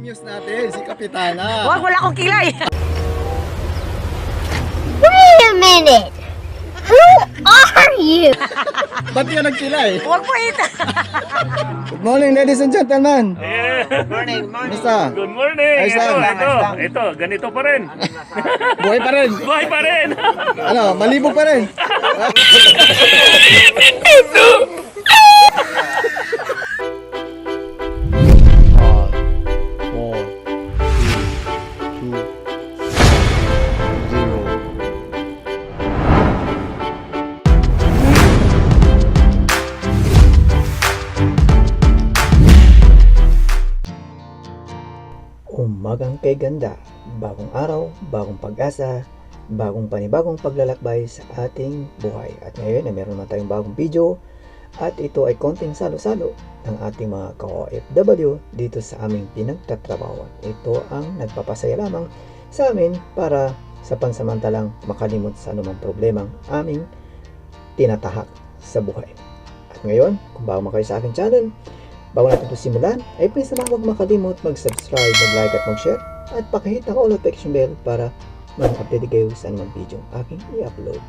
muse natin, si Kapitana. Wag, wala akong kilay. Wait a minute. Who are you? Ba't ka nagkilay? Wag mo ito. Good morning, ladies and gentlemen. Morning, morning. Basta, Good morning! Ito, ito, ito, ganito pa rin. buhay pa rin. Buhay pa rin! Ano, malibog pa rin. kay ganda, bagong araw, bagong pag-asa, bagong panibagong paglalakbay sa ating buhay. At ngayon ay meron naman tayong bagong video at ito ay konting salo-salo ng ating mga ka-OFW dito sa aming pinagtatrabawan. Ito ang nagpapasaya lamang sa amin para sa pansamantalang makalimot sa anumang problemang aming tinatahak sa buhay. At ngayon, kung bago man kayo sa aking channel, Bago natin ito simulan, ay please naman huwag makalimot mag-subscribe, mag-like at mag-share at pakihit ang all notification bell para mag-update kayo sa anumang video aking i-upload.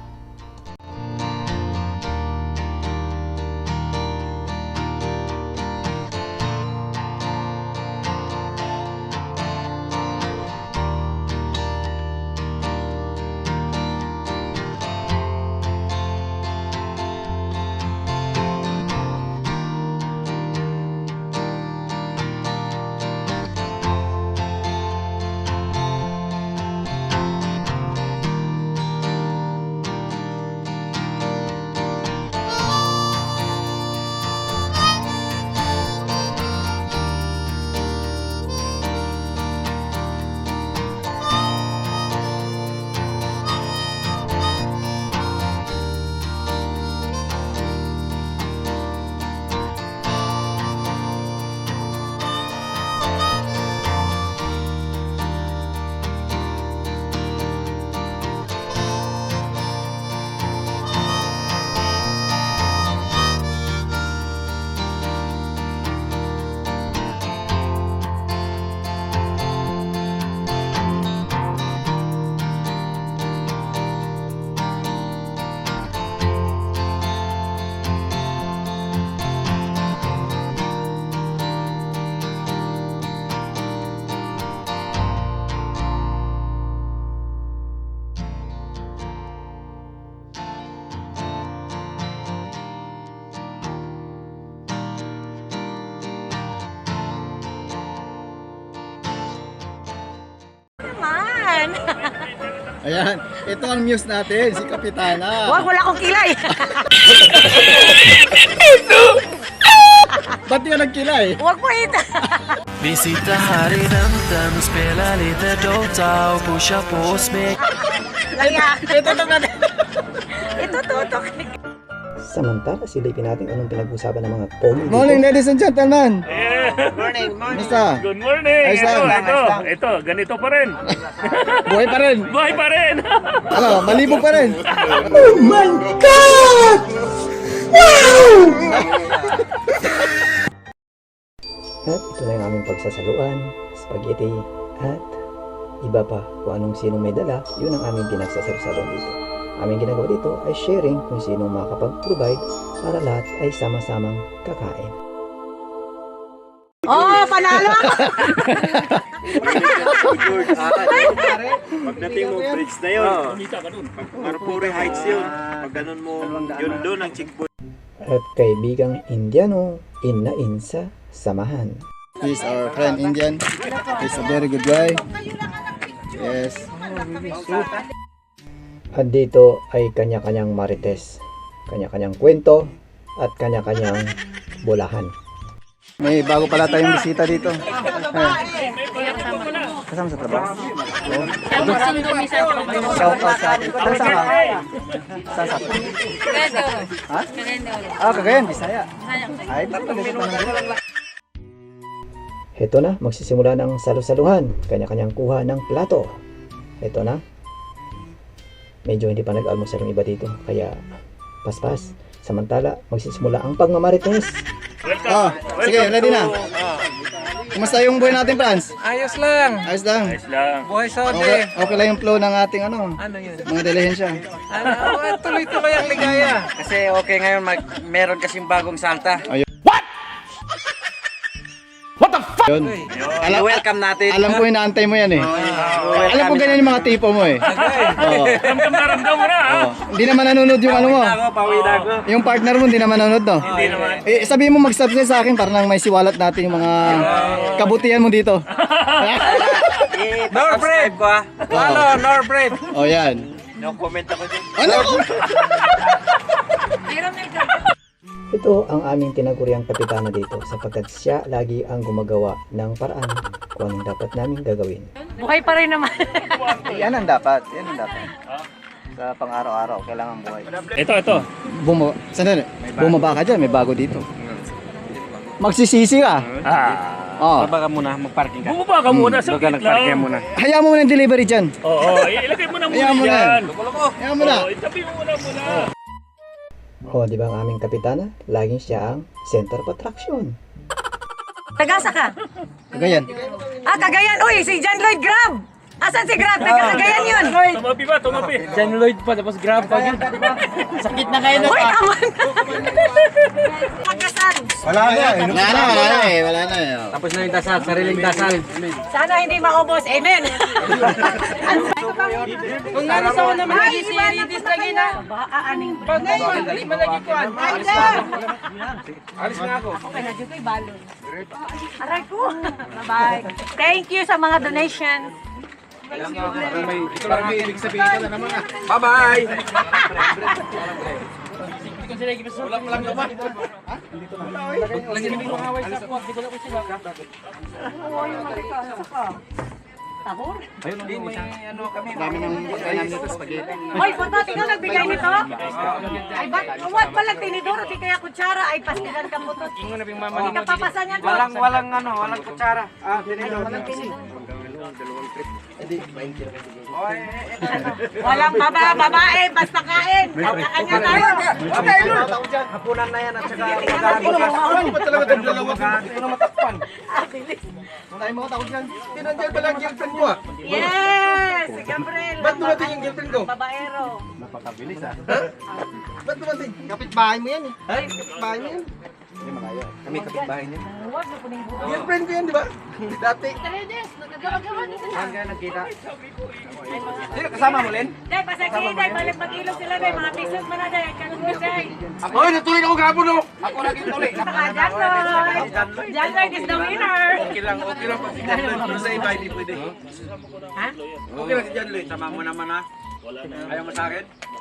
Naman. Ayan, ito ang muse natin, si Kapitana. Wag, wala akong kilay. Ba't ka nagkilay? Wag mo ito. Vi sitter här i väntan och spelar lite Dota och pushar på oss med Kaya, ito naman. Ito tutok. Samantala, silipin natin anong pinag-usapan ng mga pogi morning, ladies and gentlemen. Morning, morning. Basta, Good morning! Ayos Ito, lang. ito, ito, ganito pa rin. buhay pa rin. Buhay pa rin! Ano, malibog pa rin. At ito na yung aming pagsasaluan, spaghetti, at iba pa kung anong sinong may dala, yun ang aming pinagsasaluan dito. Aming ginagawa dito ay sharing kung sino makakapag-provide para lahat ay sama-samang kakain. Oh, panalo ako. Pagdating mo, bridge na yun. Marpuri Heights yun. Pag ganun mo, yun doon ang checkpoint. At kaibigang Indiano, in-na-in sa samahan. He's our friend Indian. He's a very good guy. Yes. At dito ay kanya-kanyang marites, kanya-kanyang kwento, at kanya-kanyang bulahan. May bago pala tayong bisita dito. Kasama sa trabaho? Oo. Shout out sa atin. Ka? Saan sa Ha? Ah, Cagayan, Bisaya. Ay, Heto na, magsisimula ng salu-saluhan, kanya-kanyang kuha ng plato. Heto na. Medyo hindi pa nag-almusal yung iba dito, kaya paspas. Samantala, magsisimula ang pagmamarites. Welcome! Ah, sige, ready to, na. ah, Kumusta yung buhay natin, Franz? Ayos lang. Ayos lang. Ayos lang. Buhay sa Okay, okay lang yung flow ng ating ano, Ano yun? mga delihensya. Ano, oh, tuloy-tuloy ang ligaya. Kasi okay ngayon, mag, meron kasing bagong Santa. Yun. Alam, welcome natin. alam ko inaantay mo yan eh. Alam ko ganyan yung mga tipo mo eh. Oo. Ramdam na ramdam mo na, ha? Hindi naman nanonood yung ano mo. Ako, pauwi na ako. Yung partner mo hindi naman nanonood no? Hindi naman. Eh, sabihin mo mag-subscribe sa akin para nang may siwalat natin yung mga kabutihan mo dito. Subscribe ko ah. Ano, Norbred? oh, yan. No comment ako dyan. Ano? Ito ang aming tinaguriang kapitana dito sapagkat siya lagi ang gumagawa ng paraan kung anong dapat namin gagawin. Buhay pa rin naman. yan ang dapat. Yan ang dapat. Sa pang-araw-araw, kailangan buhay. Ito, ito. Buma Sandali. Bumaba ka dyan, may bago dito. Magsisisi ka. Ah. Oh. Baba ka muna, mag-parking ka. Bumaba ka muna, sa Doon ka nag-parking lang. muna. Hayaan mo muna yung delivery dyan. Oo, ilagay mo na muna Hayaan mo na. yan. Hayaan mo na. Oo, itabi mo muna muna. O, di ba ang aming kapitana? Laging siya ang center of attraction. Tagasa ka. Kagayan. Ah, Cagayan. Uy, si John Lloyd Grab. Asan si Grab? Taga Cagayan yun. Tumapi ba, tumapi. John Lloyd pa, tapos grab pa yun. Sakit na kayo Uy, tama na. Pagkasal. Wala na. Wala na, wala na eh. Wala na eh. Tapos na yung dasal, sariling dasal. Sana hindi maubos. Amen. Kung nasa sa naman lagi si Ridis lagi na. Baka aning. Pag ngayon, di malagi ko. Alis na ako. Alis na ako. Okay na, dito balon. Aray ko. Bye-bye. Thank you sa mga donations. Bye-bye. Tabor. Dami ng kailangan nito spaghetti. Hoy, punta, tingnan nagbigay nito. Ay, ba't uwat pala tinidor, di kaya kutsara, ay pastilan ka mo to. Hindi ka papasan yan, Walang, walang ano, walang kutsara. Ah, tinidor. Walang baba, babae, basta kain. Kanya tayo. Hapunan na yan at saka mag-aaral ka. talaga itong dalawa? Hindi ko na matakpan. Ah, bilis. Wala mga tao dyan. Tinandiyan pala ang girlfriend ko ah. Yes! Si Gabriel. Ba't dumating yung girlfriend ko? Babaero. Ba't dumating? Kapit-bahay mo yan eh. Ay, kapit-bahay mo yan. Kami kapitbahay niya. Huwag na kuning buo. Girlfriend ko yan, di ba? Dati. Kayo nagkita? Sino kasama mo, Len? Day, pasagi, day, balik mag-ilog sila, day. Mga pisot mo na, day. Kanong day. Hoy, natuloy ako gabon oh. Ako lagi tuloy. Saka John Lloyd. John Lloyd is the winner. Okay lang, okay lang pag si John Lloyd. Pero sa iba, hindi pwede. Ha? Okay lang si John Lloyd. Sama mo naman ha. Ayaw mo sa akin?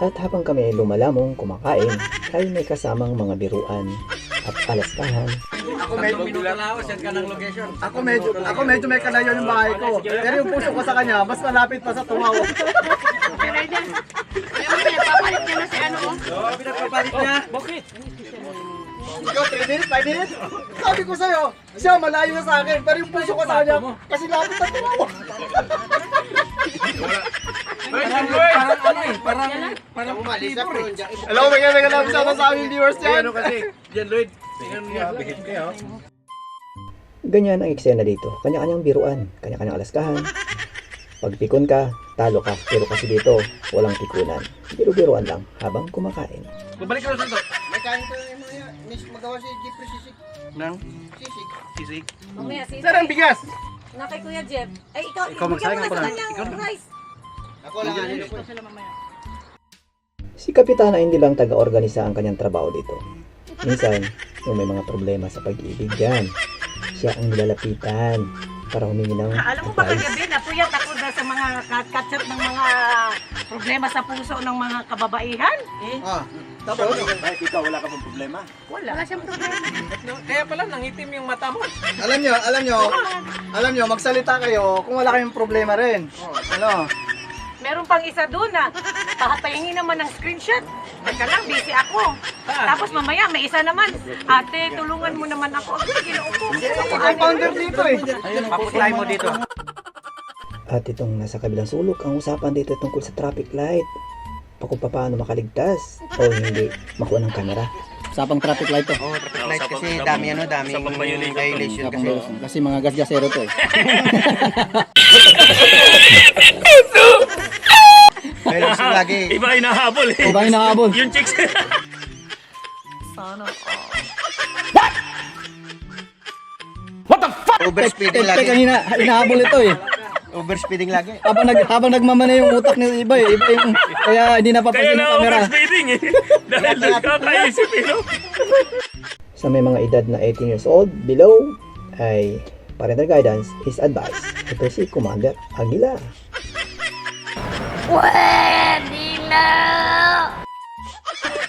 At habang kami ay lumalamong kumakain, ay may kasamang mga biruan at alastahan Ako medyo, Minuto na ako, send ka ng location. ako medyo, ako medyo may kalayo yung bahay ko. Pero yung puso ko sa kanya, mas malapit pa sa tungaw. Oo, pinagpapalit niya. Ikaw, 3 minutes, 5 minutes? Sabi ko sa'yo, siya malayo na sa akin, pero yung puso ko sa kanya, kasi lapit sa tungaw. Parang ano eh, parang parang umalis ako eh. Alam mo, may ka lang sa aming viewers yan. Ano kasi, Jan Lloyd, bihit kayo. Ganyan ang eksena dito. Kanya-kanyang biruan, kanya-kanyang alaskahan. Pag pikon ka, talo ka. Pero kasi dito, walang pikunan. Biro-biruan lang habang kumakain. Babalik ka sa ito. May kain ko yung mga miss magawa si Jeffrey Sisik. Nang Sisik. sisig. Mamaya, si Saan ang bigas? na kay Kuya Jeff. Ay, ikaw, Ikaw magsayang mo na pa sa lang. ng rice. Ako lang ano ko. Si Kapitana hindi lang taga-organisa ang kanyang trabaho dito. Minsan, kung may mga problema sa pag-ibig yan, siya ang nilalapitan para humingi ng Alam mo ba kagabi, napuyat ako na sa mga katchat ng mga problema sa puso ng mga kababaihan. Eh, Ah, tapos? Bakit ikaw wala ka pang problema? wala. Wala siyang problema. Kaya pala nangitim yung mata mo. Alam nyo, alam nyo, alam nyo, magsalita kayo kung wala kayong problema rin. Ano? Meron pang isa doon na pahapahingi naman ng screenshot. Teka lang, busy ako. Tapos mamaya, may isa naman. Ate, tulungan mo naman ako. Agad, ginaupo. Ikaw founder dito eh. Papuslay mo dito. At itong nasa kabilang sulok, ang usapan dito tungkol sa traffic light. Pa kung paano makaligtas o hindi makuha ng kamera. Sapang traffic light to. Oh, traffic light kasi dami ano, dami violation kasi. Kasi mga gas-gasero to eh. Violation lagi. Iba ay nahabol eh. Iba yung nakahabol. Yung chicks. Overspeeding Teka, lagi. hina, hinahabol ito eh. Overspeeding lagi. Habang, nag, habang nagmamana yung utak ng iba eh. Iba yung, kaya hindi Kaya napapansin na yung camera. overspeeding eh. Dahil kakaisip eh. no? Sa may mga edad na 18 years old below ay parental guidance is advised. Ito si Commander Aguila. Pwede na!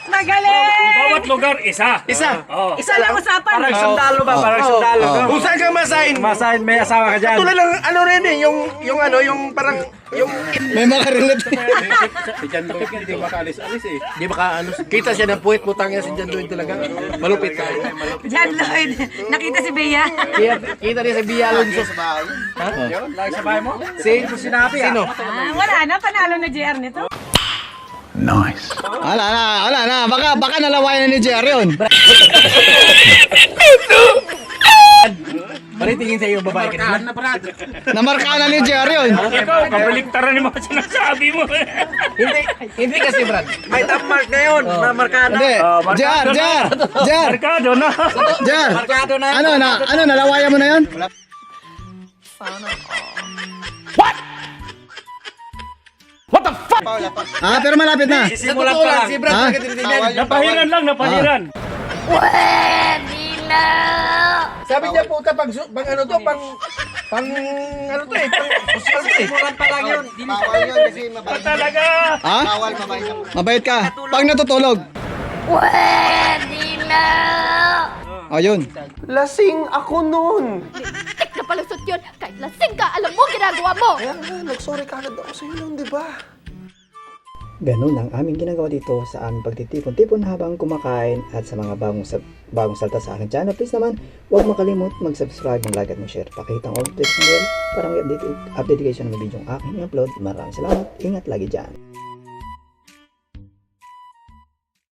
Magaling! Bawat lugar, isa. Isa. Oo. Isa lang usapan. Parang sundalo ba? Parang sundalo. Kung saan ka masahin? Masahin, may asawa ka dyan. Tulad ng ano rin eh, yung, yung ano, yung parang, yung May makarelate. Si Jan Lloyd hindi makaalis-alis eh. Hindi makaalis. Kita siya ng puwet mo tangya si Jan Lloyd talaga. Malupit ka. Jan Lloyd, nakita si Bea. Kita, kita niya si Bia Alonso. Sa bahay. Lagi sa bahay mo? Si, sinabi Sino? Ah, wala na, panalo na JR nito. Wala na, wala na. Baka, baka nalawayan na ni JR yun. Pari tingin sa iyo babae ka na. Namarka na ni JR yun. Ikaw, kabaliktaran yung mga sinasabi mo. hindi, hindi kasi Brad. May top mark na yun. Na markado. Hindi. Oh, JR, JR, JR, Markado na. JR. Markado na. Ano na, ano, nalawayan mo na yun? Paula pa. Ah, pero malapit na. Simulan pa lang. Si Brad, Ha? yung Napahiran lang, napahiran. Pwede na! Sabi niya puta pag, su- pag ano to, pang, pang, ano to eh, pang, social to eh. Simulan pa lang yun. Bawal yun kasi mabait. Talaga. Ha? Bawal, mabait. Mabait ka. Pag natutulog. Pwede na! Ayun. Lasing ako noon. Tik na palusot yun! Kahit lasing ka, alam mo ginagawa mo! Kaya nga, nag-sorry ka agad ako sa'yo noon, di ba? Ganun ang aming ginagawa dito sa aming pagtitipon-tipon habang kumakain at sa mga bagong, sa, bagong salta sa aking channel. Please naman, huwag makalimut mag-subscribe, mag-like at mag-share. Pakita ang all notification bell para may update, update kayo mga video ang aking upload. Maraming salamat. Ingat lagi dyan.